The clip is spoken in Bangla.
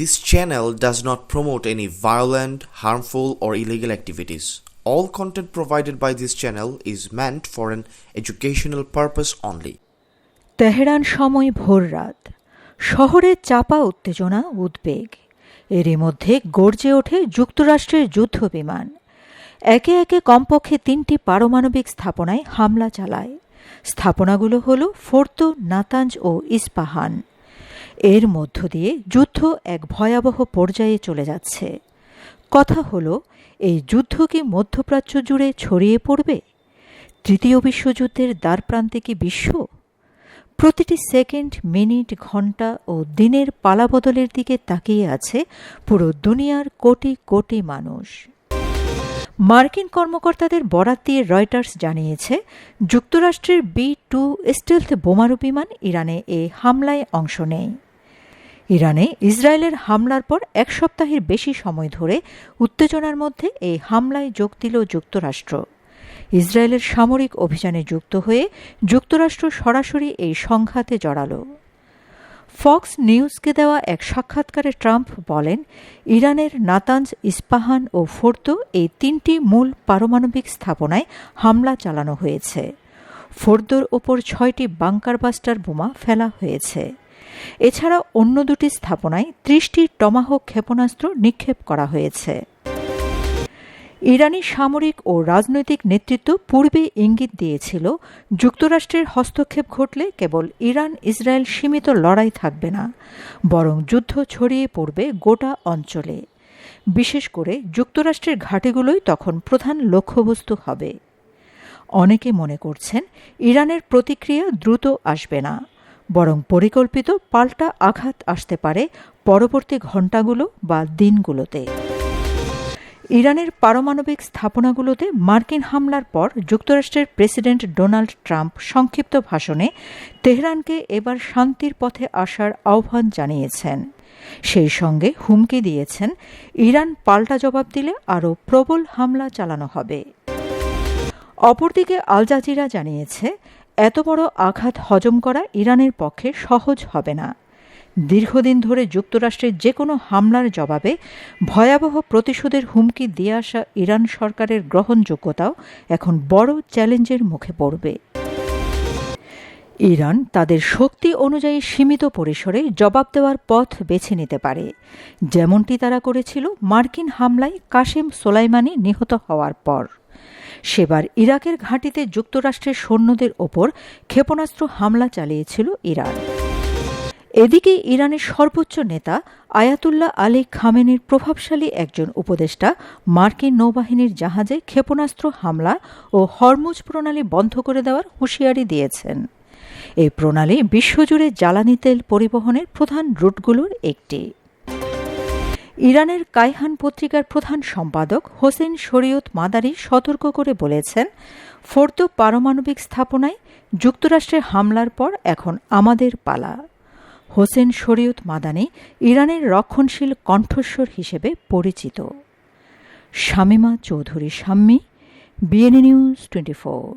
This channel does not promote any violent, harmful, or illegal activities. All content provided by this channel is meant for an educational purpose only. Tehran সময় ভোর রাত শহরে চাপা উত্তেজনা উদ্বেগ এরই মধ্যে গর্জে ওঠে যুক্তরাষ্ট্রের যুদ্ধ বিমান একে একে কমপক্ষে তিনটি পারমাণবিক স্থাপনায় হামলা চালায় স্থাপনাগুলো হল ফোর্তো নাতাঞ্জ ও ইস্পাহান এর মধ্য দিয়ে যুদ্ধ এক ভয়াবহ পর্যায়ে চলে যাচ্ছে। কথা হলো, এই যুদ্ধ কি মধ্যপ্রাচ্য জুড়ে ছড়িয়ে পড়বে? তৃতীয় বিশ্বযুদ্ধের দ্বারপ্রান্তে কি বিশ্ব? প্রতিটি সেকেন্ড, মিনিট ঘণ্টা ও দিনের পালাবদলের দিকে তাকিয়ে আছে পুরো দুনিয়ার কোটি কোটি মানুষ। মার্কিন কর্মকর্তাদের বরাত দিয়ে রয়টার্স জানিয়েছে, যুক্তরাষ্ট্রের বি টু স্টেলথ বোমারু বিমান ইরানে এ হামলায় অংশ নেয়। ইরানে ইসরায়েলের হামলার পর এক সপ্তাহের বেশি সময় ধরে উত্তেজনার মধ্যে এই হামলায় যোগ দিল যুক্তরাষ্ট্র। ইসরায়েলের সামরিক অভিযানে যুক্ত হয়ে যুক্তরাষ্ট্র সরাসরি এই সংঘাতে জড়ালো। ফক্স নিউজকে দেওয়া এক সাক্ষাৎকারে ট্রাম্প বলেন, ইরানের নাতানজ ইস্পাহান ও ফোর্তো এই তিনটি মূল পারমাণবিক স্থাপনায় হামলা চালানো হয়েছে। ফোর্দোর ওপর ছয়টি বাংকার বাস্টার বোমা ফেলা হয়েছে। এছাড়া অন্য দুটি স্থাপনায় ত্রিশটি টমাহক ক্ষেপণাস্ত্র নিক্ষেপ করা হয়েছে। ইরানি সামরিক ও রাজনৈতিক নেতৃত্ব পূর্বে ইঙ্গিত দিয়েছিল, যুক্তরাষ্ট্রের হস্তক্ষেপ ঘটলে কেবল ইরান ইসরায়েল সীমিত লড়াই থাকবে না, বরং যুদ্ধ ছড়িয়ে পড়বে গোটা অঞ্চলে। বিশেষ করে যুক্তরাষ্ট্রের ঘাটিগুলোই তখন প্রধান লক্ষ্যবস্তু হবে। অনেকে মনে করছেন, ইরানের প্রতিক্রিয়া দ্রুত আসবে না। বরং পরিকল্পিত পাল্টা আঘাত আসতে পারে পরবর্তী ঘণ্টাগুলো বা দিনগুলোতে। ইরানের পারমাণবিক স্থাপনাগুলোতে মার্কিন হামলার পর যুক্তরাষ্ট্রের প্রেসিডেন্ট ডোনাল্ড ট্রাম্প সংক্ষিপ্ত ভাষণে তেহরানকে এবার শান্তির পথে আসার আহ্বান জানিয়েছেন। সেই সঙ্গে হুমকি দিয়েছেন, ইরান পাল্টা জবাব দিলে আরও প্রবল হামলা চালানো হবে। অপরদিকে আল জাজিরা জানিয়েছে এত বড় আঘাত হজম করা ইরানের পক্ষে সহজ হবে না। দীর্ঘদিন ধরে যুক্তরাষ্ট্রের যে কোনো হামলার জবাবে ভয়াবহ প্রতিশোধের হুমকি দিয়ে আসা ইরান সরকারের গ্রহণযোগ্যতাও এখন বড় চ্যালেঞ্জের মুখে পড়বে। ইরান তাদের শক্তি অনুযায়ী সীমিত পরিসরে জবাব দেওয়ার পথ বেছে নিতে পারে। যেমনটি তারা করেছিল মার্কিন হামলায় কাশেম সোলাইমানি নিহত হওয়ার পর। সেবার ইরাকের ঘাঁটিতে যুক্তরাষ্ট্রের সৈন্যদের ওপর ক্ষেপণাস্ত্র হামলা চালিয়েছিল ইরান। এদিকে ইরানের সর্বোচ্চ নেতা আয়াতুল্লাহ আলী খামেনির প্রভাবশালী একজন উপদেষ্টা মার্কিন নৌবাহিনীর জাহাজে ক্ষেপণাস্ত্র হামলা ও হরমুজ প্রণালী বন্ধ করে দেওয়ার হুঁশিয়ারি দিয়েছেন। এই প্রণালী বিশ্বজুড়ে জ্বালানি তেল পরিবহনের প্রধান রুটগুলোর একটি। ইরানের কাইহান পত্রিকার প্রধান সম্পাদক হোসেন শরীয়ত মাদারি সতর্ক করে বলেছেন ফোর্তো পারমাণবিক স্থাপনায় যুক্তরাষ্ট্রের হামলার পর এখন আমাদের পালা। হোসেন শরীয়ত মাদানি ইরানের রক্ষণশীল কণ্ঠস্বর হিসেবে পরিচিত। Shamima Chowdhury Shammi, BNA news twenty four.